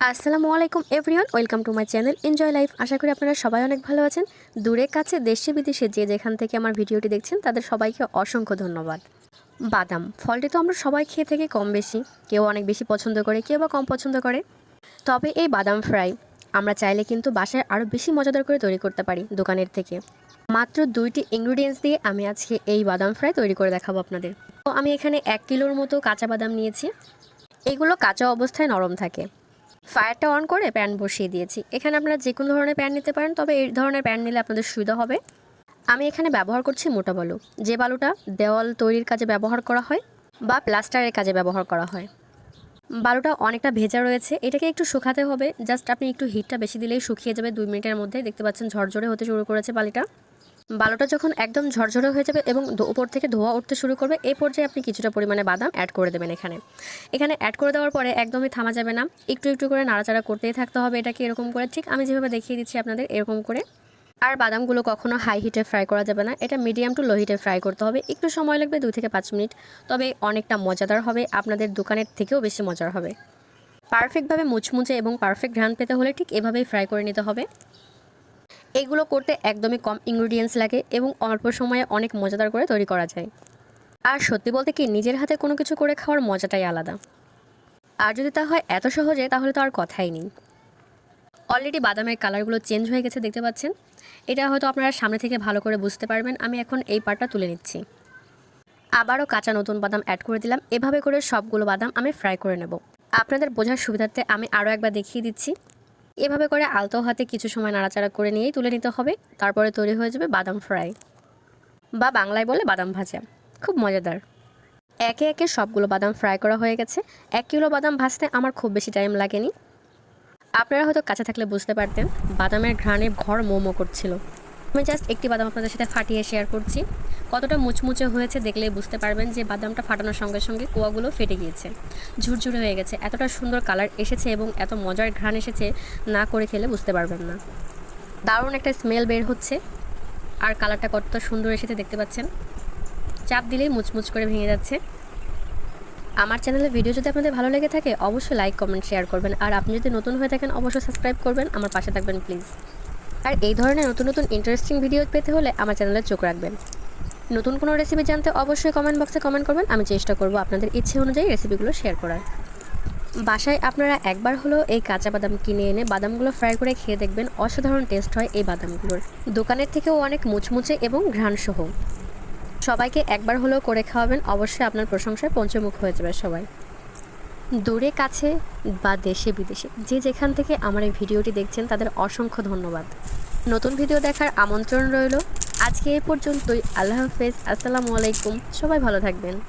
আসসালামু আলাইকুম everyone, welcome to my channel enjoy life. আশা করি আপনারা সবাই অনেক ভালো আছেন। দূরে, কাছে, দেশে, বিদেশে যে যেখান থেকে আমার ভিডিওটি দেখছেন, তাদের সবাইকে অসংখ্য ধন্যবাদ। বাদাম, ফলটি তো আমরা সবাই খেয়ে থেকে কম বেশি। কেউ অনেক বেশি পছন্দ করে, কেউ বা কম পছন্দ করে। তবে এই বাদাম ফ্রাই আমরা চাইলে কিন্তু বাসায় আরও বেশি মজাদার করে তৈরি করতে পারি দোকানের থেকে। মাত্র দুইটি ইনগ্রিডিয়েন্টস দিয়ে আমি আজকে এই বাদাম ফ্রাই তৈরি করে দেখাবো আপনাদের। তো আমি এখানে এক কিলোর মতো কাঁচা বাদাম নিয়েছি। এগুলো কাঁচা অবস্থায় নরম থাকে। ফায়ারটা অন করে প্যান বসিয়ে দিয়েছি। এখানে আপনারা যে কোনো ধরনের প্যান নিতে পারেন, তবে এই ধরনের প্যান নিলে আপনাদের সুবিধা হবে। আমি এখানে ব্যবহার করছি মোটা বালু। যে বালুটা দেওয়াল তৈরির কাজে ব্যবহার করা হয় বা প্লাস্টারের কাজে ব্যবহার করা হয়। বালুটা অনেকটা ভেজা রয়েছে। এটাকে একটু শুকাতে হবে। জাস্ট আপনি একটু হিটটা বেশি দিলেই শুকিয়ে যাবে। দুই মিনিটের মধ্যে দেখতে পাচ্ছেন ঝরঝরে হতে শুরু করেছে বালিটা। বালুটা যখন একদম ঝরঝরে হয়ে যাবে এবং উপর থেকে ধোয়া উঠতে শুরু করবে, এই পর্যায়ে আপনি কিছুটা পরিমাণে বাদাম অ্যাড করে দেবেন এখানে। এখানে অ্যাড করে দেওয়ার পরে একদমই থামা যাবে না। একটু একটু করে নাড়াচাড়া করতেই থাকতে হবে এটাকে এরকম করে। ঠিক আমি যেভাবে দেখিয়ে দিচ্ছি আপনাদের এরকম করে। আর বাদামগুলো কখনো হাই হিটে ফ্রাই করা যাবে না। এটা মিডিয়াম টু লো হিটে ফ্রাই করতে হবে। একটু সময় লাগবে দুই থেকে পাঁচ মিনিট। তবে অনেকটা মজাদার হবে। আপনাদের দোকানের থেকেও বেশি মজার হবে। পারফেক্টভাবে মুচমুচে এবং পারফেক্ট ঘ্রাণ পেতে হলে ঠিক এভাবেই ফ্রাই করে নিতে হবে। এগুলো করতে একদমই কম ইনগ্রিডিয়েন্টস লাগে এবং অল্প সময়ে অনেক মজাদার করে তৈরি করা যায়। আর সত্যি বলতে কি, নিজের হাতে কোনো কিছু করে খাওয়ার মজাটাই আলাদা। আর যদি তা হয় এত সহজে, তাহলে তো আর কথাই নেই। অলরেডি বাদামের কালারগুলো চেঞ্জ হয়ে গেছে, দেখতে পাচ্ছেন? এটা হয়তো আপনারা সামনে থেকে ভালো করে বুঝতে পারবেন। আমি এখন এই পার্টটা তুলে নিচ্ছি। আবারও কাঁচা নতুন বাদাম অ্যাড করে দিলাম। এভাবে করে সবগুলো বাদাম আমি ফ্রাই করে নেব। আপনাদের বোঝার সুবিধার্থে আমি আরও একবার দেখিয়ে দিচ্ছি। এভাবে করে আলতো হাতে কিছু সময় নাড়াচাড়া করে নিয়েই তুলে নিতে হবে। তারপরে তৈরি হয়ে যাবে বাদাম ফ্রাই। বা বাংলায় বলে বাদাম ভাজা। খুব মজাদার। একে একে সবগুলো বাদাম ফ্রাই করা হয়ে গেছে। এক কিলো বাদাম ভাজতে আমার খুব বেশি টাইম লাগেনি। আপনারা হয়তো কাছে থাকলে বুঝতে পারতেন, বাদামের ঘ্রাণে ঘর মোমো করছিল। আমি জাস্ট একটি বাদাম আপনাদের সাথে ফাটিয়ে শেয়ার করছি। কতটা মুচমুচে হয়েছে দেখলেই বুঝতে পারবেন যে বাদামটা ফাটানোর সঙ্গে সঙ্গে কোয়াগুলো ফেটে গিয়েছে, ঝুরঝুরে হয়ে গেছে। এতটা সুন্দর কালার এসেছে এবং এত মজার ঘ্রাণ এসেছে, না করে খেলে বুঝতে পারবেন না। দারুণ একটা স্মেল বের হচ্ছে। আর কালারটা কতটা সুন্দর এসেছে দেখতে পাচ্ছেন। চাপ দিলেই মুচমুচ করে ভেঙে যাচ্ছে। আমার চ্যানেলের ভিডিও যদি আপনাদের ভালো লেগে থাকে, অবশ্যই লাইক কমেন্ট শেয়ার করবেন। আর আপনি যদি নতুন হয়ে থাকেন, অবশ্যই সাবস্ক্রাইব করবেন। আমার পাশে থাকবেন প্লিজ আর এই ধরনের নতুন নতুন ইন্টারেস্টিং ভিডিও পেতে হলে আমার চ্যানেলে চোখ রাখবেন। নতুন কোনো রেসিপি জানতে অবশ্যই কমেন্ট বক্সে কমেন্ট করবেন। আমি চেষ্টা করব আপনাদের ইচ্ছে অনুযায়ী রেসিপিগুলো শেয়ার করার। বাসায় আপনারা একবার হলেও এই কাঁচা বাদাম কিনে এনে বাদামগুলো ফ্রাই করে খেয়ে দেখবেন অসাধারণ টেস্ট হয় এই বাদামগুলোর। দোকানের থেকেও অনেক মুচমুচে এবং ঘ্রাণসহ। সবাইকে একবার হলেও করে খাওয়াবেন, অবশ্যই আপনার প্রশংসায় পঞ্চমুখ হয়ে যাবে সবাই। দূরে, কাছে বা দেশে, বিদেশে, যে যেখান থেকে আমার এই ভিডিওটি দেখছেন, তাদের অসংখ্য ধন্যবাদ। নতুন ভিডিও দেখার আমন্ত্রণ রইল। আজকে এ পর্যন্তই। আল্লাহ হাফেজ। আসসালামু আলাইকুম। সবাই ভালো থাকবেন।